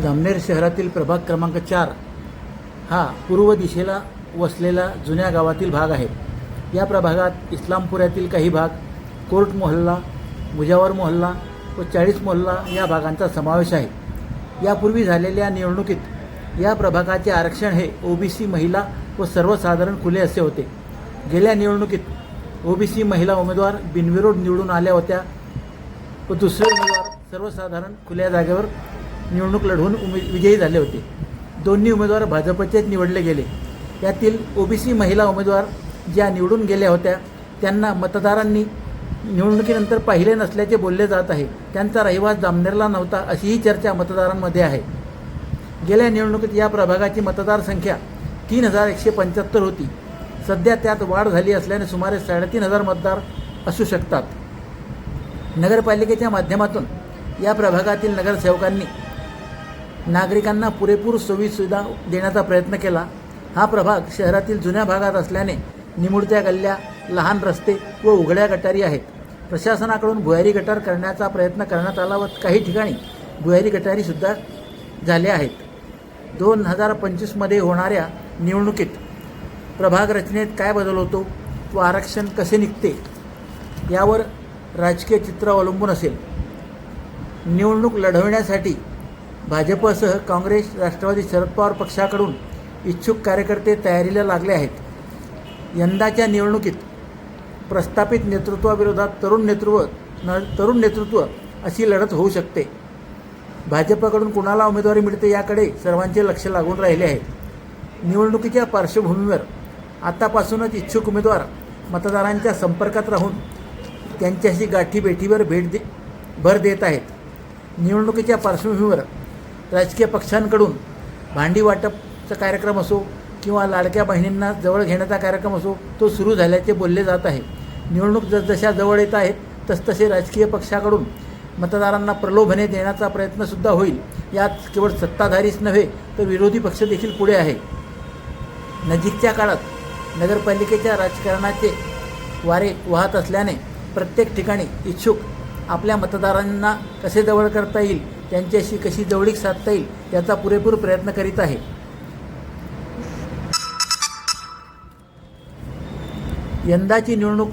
जामनेर शहरातील प्रभाग क्रमांक चार हा पूर्व दिशेला वसलेला जुन्या गावातील भाग आहे. या प्रभागात इस्लामपुऱ्यातील काही भाग कोर्ट मोहल्ला मुजावर मोहल्ला व चाळीस मोहल्ला या भागांचा समावेश आहे. यापूर्वी झालेल्या निवडणुकीत या प्रभागाचे आरक्षण हे ओबीसी महिला व सर्वसाधारण खुले असे होते. गेल्या निवडणुकीत ओबीसी महिला उमेदवार बिनविरोध निवडून आल्या होत्या व दुसरे उमेदवार सर्वसाधारण खुल्या जागेवर निवडणूक लढवून उमे विजयी झाले होते. दोन्ही उमेदवार भाजपचेच निवडले गेले. यातील ओबीसी महिला उमेदवार ज्या निवडून गेल्या होत्या त्यांना मतदारांनी निवडणुकीनंतर पाहिले नसल्याचे बोलले जात आहे. त्यांचा रहिवास जामनेरला नव्हता अशीही चर्चा मतदारांमध्ये आहे. गेल्या निवडणुकीत या प्रभागाची मतदारसंख्या तीन हजार एकशे पंच्याहत्तर होती. सध्या त्यात वाढ झाली असल्याने सुमारे साडेतीन हजार मतदार असू शकतात. नगरपालिकेच्या माध्यमातून या प्रभागातील नगरसेवकांनी नागरिकांना पुरेपूर सोयीसुविधा देण्याचा प्रयत्न केला. हा प्रभाग शहरातील जुन्या भागात असल्याने निमुळत्या गल्ल्या लहान रस्ते व उघड्या गटारी आहेत. प्रशासनाकडून भुयारी गटार करण्याचा प्रयत्न करण्यात आला व काही ठिकाणी भुयारी गटारीसुद्धा झाल्या आहेत. दोन हजार पंचवीसमध्ये होणाऱ्या निवडणुकीत प्रभाग रचनेत काय बदल होतो व आरक्षण कसे निघते यावर राजकीय चित्र अवलंबून असेल. निवडणूक लढवण्यासाठी भाजपसह काँग्रेस राष्ट्रवादी शरद पवार पक्षाकडून इच्छुक कार्यकर्ते तयारीला लागले आहेत. यंदाच्या निवडणुकीत प्रस्थापित नेतृत्वाविरोधात तरुण नेतृत्व न तरुण नेतृत्व अशी लढत होऊ शकते. भाजपकडून कुणाला उमेदवारी मिळते याकडे सर्वांचे लक्ष लागून राहिले आहे. निवडणुकीच्या पार्श्वभूमीवर आतापासूनच इच्छुक उमेदवार मतदारांच्या संपर्कात राहून त्यांच्याशी गाठीभेटीवर भेट दे भर देत आहेत. निवडणुकीच्या पार्श्वभूमीवर राजकीय पक्षांकडून भांडी वाटपचा कार्यक्रम असो किंवा लाडक्या बहिणींना जवळ घेण्याचा कार्यक्रम असो तो सुरू झाल्याचे बोलले जात आहे. निवडणूक जसजशा जवळ येत आहेत तसतसे राजकीय पक्षाकडून मतदारांना प्रलोभने देण्याचा प्रयत्नसुद्धा होईल. यात केवळ सत्ताधारीच नव्हे तर विरोधी पक्ष देखील पुढे आहे. नजीकच्या काळात नगरपालिकेच्या राजकारणाचे वारे वाहत असल्याने प्रत्येक ठिकाणी इच्छुक आपल्या मतदारांना कसे जवळ करता येईल त्यांच्याशी कशी जवळीक साधता येईल याचा पुरेपूर प्रयत्न करीत आहे. यंदाची निवडणूक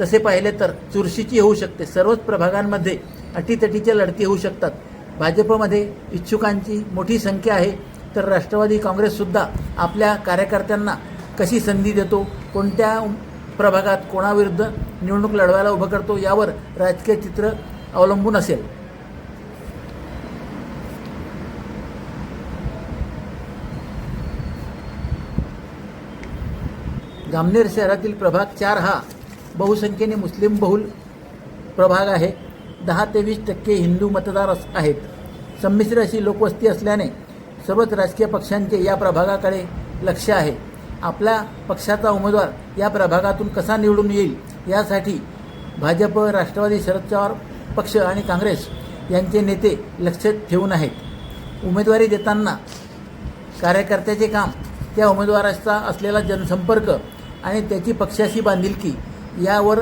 तसे पाहिले तर चुरशीची होऊ शकते. सर्वच प्रभागांमध्ये अटीतटीच्या लढती होऊ शकतात. भाजपमध्ये इच्छुकांची मोठी संख्या आहे. तर राष्ट्रवादी काँग्रेससुद्धा आपल्या कार्यकर्त्यांना कशी संधी देतो कोणत्या प्रभागात कोणाविरुद्ध निवडणूक लढवायला उभं करतो यावर राजकीय चित्र अवलंबून असेल. जामनेर शहरातील प्रभाग चार हा बहुसंख्येने मुस्लिम बहुल प्रभाग आहे. दहा ते वीस टक्के हिंदू मतदार आहेत. संमिश्र अशी लोकवस्ती असल्याने सर्वच राजकीय पक्षांचे या प्रभागाकडे लक्ष आहे. आपल्या पक्षाचा उमेदवार या प्रभागातून कसा निवडून येईल यासाठी भाजप राष्ट्रवादी शरद पवार पक्ष आणि काँग्रेस यांचे नेते लक्ष ठेवून आहेत. उमेदवारी देताना कार्यकर्त्याचे काम त्या उमेदवाराचा असलेला जनसंपर्क आणि त्याची पक्षाशी बांधिलकी यावर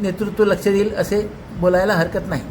नेतृत्व लक्ष देईल असे बोलायला हरकत नाही.